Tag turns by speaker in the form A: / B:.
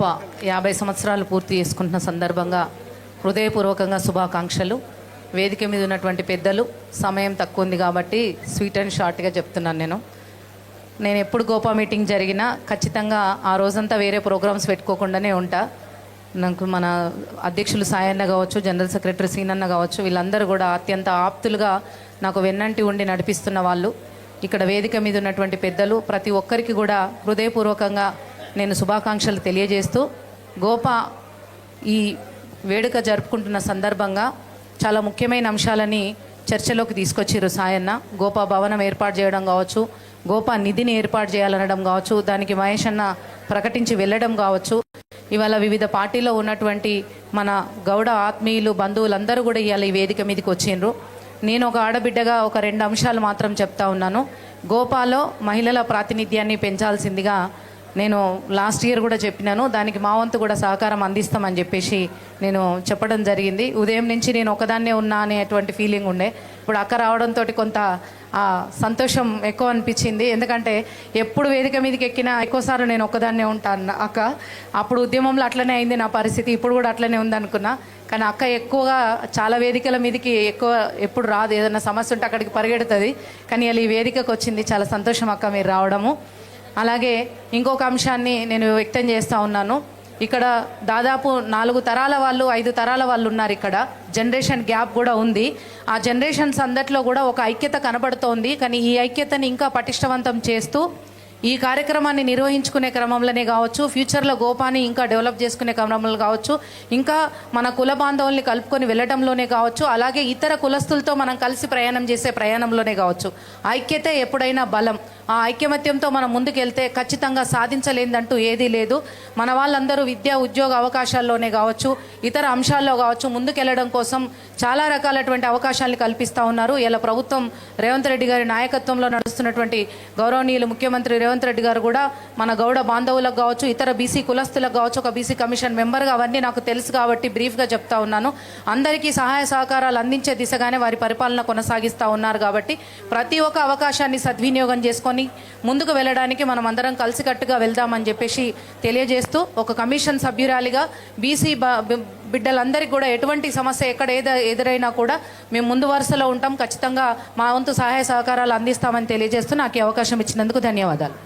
A: గోప యాభై సంవత్సరాలు పూర్తి చేసుకుంటున్న సందర్భంగా హృదయపూర్వకంగా శుభాకాంక్షలు. వేదిక మీద ఉన్నటువంటి పెద్దలు సమయం తక్కువ ఉంది కాబట్టి స్వీట్ అండ్ షార్ట్గా చెప్తున్నాను నేను. నేను ఎప్పుడు గోపా మీటింగ్ జరిగినా ఖచ్చితంగా ఆ రోజంతా వేరే ప్రోగ్రామ్స్ పెట్టుకోకుండానే ఉంటా. నాకు మన అధ్యక్షులు సాయన్న కావచ్చు జనరల్ సెక్రటరీ సీనన్న కావచ్చు వీళ్ళందరూ కూడా అత్యంత ఆప్తులుగా నాకు వెన్నంటి ఉండి నడిపిస్తున్న వాళ్ళు. ఇక్కడ వేదిక మీద ఉన్నటువంటి పెద్దలు ప్రతి ఒక్కరికి కూడా హృదయపూర్వకంగా నేను శుభాకాంక్షలు తెలియజేస్తూ గోప ఈ వేడుక జరుపుకుంటున్న సందర్భంగా చాలా ముఖ్యమైన అంశాలని చర్చలోకి తీసుకొచ్చారు సాయన్న. గోపా భవనం ఏర్పాటు చేయడం కావచ్చు గోపా నిధిని ఏర్పాటు చేయాలనడం కావచ్చు దానికి మహేష్ అన్న ప్రకటించి వెళ్ళడం కావచ్చు. ఇవాళ వివిధ పార్టీలో ఉన్నటువంటి మన గౌడ ఆత్మీయులు బంధువులందరూ కూడా ఇవాళ ఈ వేదిక మీదకి వచ్చిండ్రు. నేను ఒక ఆడబిడ్డగా ఒక రెండు అంశాలు మాత్రం చెప్తా ఉన్నాను. గోపాలో మహిళల ప్రాతినిధ్యాన్ని పెంచాల్సిందిగా నేను లాస్ట్ ఇయర్ కూడా చెప్పినాను దానికి మా వంతు కూడా సహకారం అందిస్తామని చెప్పేసి నేను చెప్పడం జరిగింది. ఉదయం నుంచి నేను ఒకదాన్నే ఉన్నా అనేటువంటి ఫీలింగ్ ఉండే. ఇప్పుడు అక్క రావడంతో కొంత ఆ, సంతోషం ఎక్కువ అనిపించింది. ఎందుకంటే ఎప్పుడు వేదిక మీదకి ఎక్కినా ఎక్కువసార్లు నేను ఒక్కదాన్నే ఉంటాను అక్క. అప్పుడు ఉద్యమంలో అట్లనే అయింది నా పరిస్థితి. ఇప్పుడు కూడా అట్లనే ఉందనుకున్నా. కానీ అక్క ఎక్కువగా చాలా వేదికల మీదకి ఎక్కువ ఎప్పుడు రాదు. ఏదైనా సమస్య ఉంటే అక్కడికి పరిగెడుతుంది. కానీ ఇలా ఈ వేదికకు వచ్చింది. చాలా సంతోషం అక్క మీరు రావడము. అలాగే ఇంకొక అంశాన్ని నేను వ్యక్తం చేస్తూ ఉన్నాను. ఇక్కడ దాదాపు నాలుగు తరాల వాళ్ళు ఐదు తరాల వాళ్ళు ఉన్నారు ఇక్కడ. జనరేషన్ గ్యాప్ కూడా ఉంది. ఆ జనరేషన్స్ అందట్లో కూడా ఒక ఐక్యత కనబడుతోంది. కానీ ఈ ఐక్యతని ఇంకా పటిష్టవంతం చేస్తూ ఈ కార్యక్రమాన్ని నిర్వహించుకునే క్రమంలోనే కావచ్చు ఫ్యూచర్లో గోపాన్ని ఇంకా డెవలప్ చేసుకునే క్రమంలో కావచ్చు ఇంకా మన కుల బాంధవుల్ని కలుపుకొని వెళ్ళడంలోనే కావచ్చు అలాగే ఇతర కులస్తులతో మనం కలిసి ప్రయాణం చేసే ప్రయాణంలోనే కావచ్చు. ఐక్యత ఎప్పుడైనా బలం. ఆ ఐక్యమత్యంతో మనం ముందుకెళ్తే ఖచ్చితంగా సాధించలేదంటూ ఏదీ లేదు. మన వాళ్ళందరూ విద్యా ఉద్యోగ అవకాశాల్లోనే కావచ్చు ఇతర అంశాల్లో కావచ్చు ముందుకెళ్ళడం కోసం చాలా రకాలటువంటి అవకాశాలను కల్పిస్తూ ఉన్నారు. ఇలా ప్రభుత్వం రేవంత్ రెడ్డి గారి నాయకత్వంలో నడుస్తున్నటువంటి గౌరవనీయులు ముఖ్యమంత్రి రేవంత్ రెడ్డి గారు కూడా మన గౌడ బాంధవులకు కావచ్చు ఇతర బీసీ కులస్తులకు కావచ్చు ఒక బీసీ కమిషన్ మెంబర్గా అవన్నీ నాకు తెలుసు కాబట్టి బ్రీఫ్గా చెప్తా ఉన్నాను. అందరికీ సహాయ సహకారాలు అందించే దిశగానే వారి పరిపాలన కొనసాగిస్తూ ఉన్నారు కాబట్టి ప్రతి ఒక్క అవకాశాన్ని సద్వినియోగం చేసుకొని ముందుకు వెళ్ళడానికి మనం అందరం కలిసికట్టుగా వెళ్దామని చెప్పేసి తెలియజేస్తూ ఒక కమిషన్ సభ్యురాలిగా బీసీ బిడ్డలందరికీ కూడా ఎటువంటి సమస్య ఎక్కడ ఏద ఎదురైనా కూడా మేము ముందు వరుసలో ఉంటాం. ఖచ్చితంగా మా వంతు సహాయ సహకారాలు అందిస్తామని తెలియజేస్తూ నాకు ఈ అవకాశం ఇచ్చినందుకు ధన్యవాదాలు.